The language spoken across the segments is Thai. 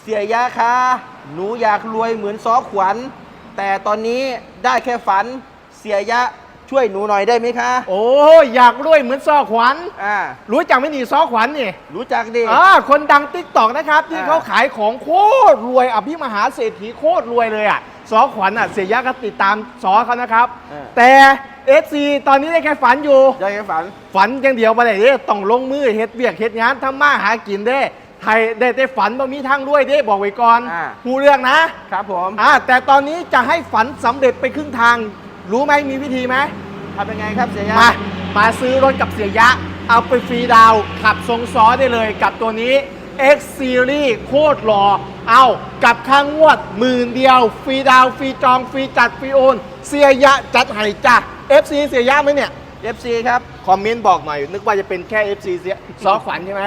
เสียยะคะหนูอยากรวยเหมือนซอขวัญ แต่ตอนนี้ได้แค่ฝันเสียยะช่วยหนูหน่อยได้ไหมคะโอ้ยอยากรวยเหมือนซอขวัญ อ่ารู้จักไหม่หนีซอขวัญนี่รู้จักดิ อ่าคนดังติ๊กตอกนะครับ ที่อ่า เขาขายของโคตรรวยอภิมหาเศรษฐีโคตรรวยเลยอะซอขวัญอะเสียยะก็ติดตามซอเขานะครับ แต่เอฟซีตอนนี้ได้แค่ฝันอยู่ ได้แค่ฝัน ฝันอย่างเดียวไปไหนเด้ต้องลงมือเฮ็ดเวียกเฮ็ดงานทำมาหากินเด้ ไทยได้แต่ฝันบ่มีทางรวยเด้บอกไว้ก่อนอ่า หูเรื่องนะครับผมอ่าแต่ตอนนี้จะให้ฝันสำเร็จไปครึ่งทาง รู้ไหมมีวิธีไหมทำยังไงครับเสียยะมามาซื้อรถกับเสียยะ เอาไปฟรีดาวน์ขับทรงซอได้เลยกับตัวนี้ X Series โคตรหล่อเอากับค่างวดหมื่นเดียว ฟรีดาวน์ฟรีจองฟรีจัดฟรีโอน เสียยะจัดให้จ้ะ FC เสียยะไหมเนี่ย เอฟซีครับ คอมเมนต์บอกหน่อย นึกว่าจะเป็นแค่ FC เสียซอขวัญใช่ไหม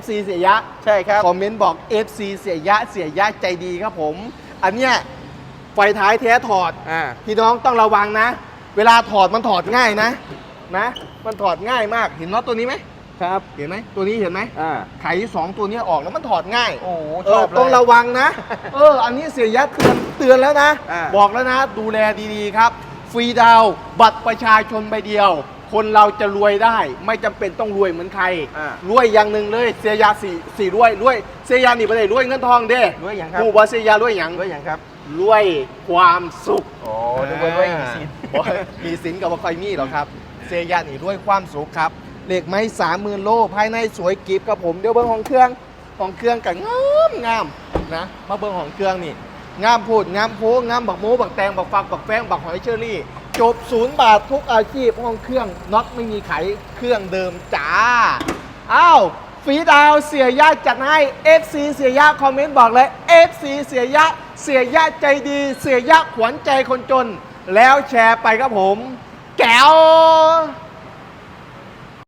FC เสียยะ ใช่ครับ คอมเมนต์บอก FC เสียยะเสียยะใจดีครับผม อันเนี้ยไฟท้ายแท้ถอด อ่า พี่น้องต้องระวังนะ เวลาถอดมันถอดง่ายนะ นะ มันถอดง่ายมาก เห็นน็อตตัวนี้ไหม ครับ เห็นไหม ตัวนี้เห็นไหม อ่า ไขสองตัวนี้ออกแล้วมันถอดง่าย โอ้โหเอชออบเลยต้องระวังนะ เออ อันนี้เสียยะเตือนเตือนแล้วนะ อ่า บอกแล้วนะ ดูแลดีๆครับ ฟรีดาวน์บัตรประชาชนใบเดียว คนเราจะรวยได้ ไม่จำเป็นต้องรวยเหมือนใคร อ่ารวยอย่างหนึ่งเลย เสียยาสี่สี่รวยรวยเสียยาหนีไปไหนรวยเงินทองเด้รวยอย่างครับ ผู้บอเสียยารวยอย่างด้วยอย่างครับรวยความสุข โอ้นึกว่าด้วยมีสิน บ่มีสินกับว่าคอยมีหรอกครับ เซยานี่ด้วยความสุขครับเหล็กไม้สามหมื่นโลภายในสวยกริบกับผมเดี๋ยวเบิ้งของเครื่องของเครื่องกับงามงามนะมาเบิ้งของเครื่องนี่งามพูดงามโพงามบักโมบักแตงบักฟักบักแฟงบักหอยเชอรี่ จบศูนย์บาททุกอาชีพห้องเครื่องน็อตไม่มีไขเครื่องเดิมจ้า อ้าวฟีดาวเสียยะจัดให้ FC เสียยะคอมเมนต์บอกเลย FC เสียยะเสียยะใจดี เสียยะขวัญใจคนจน แล้วแชร์ไปครับผม แก้ว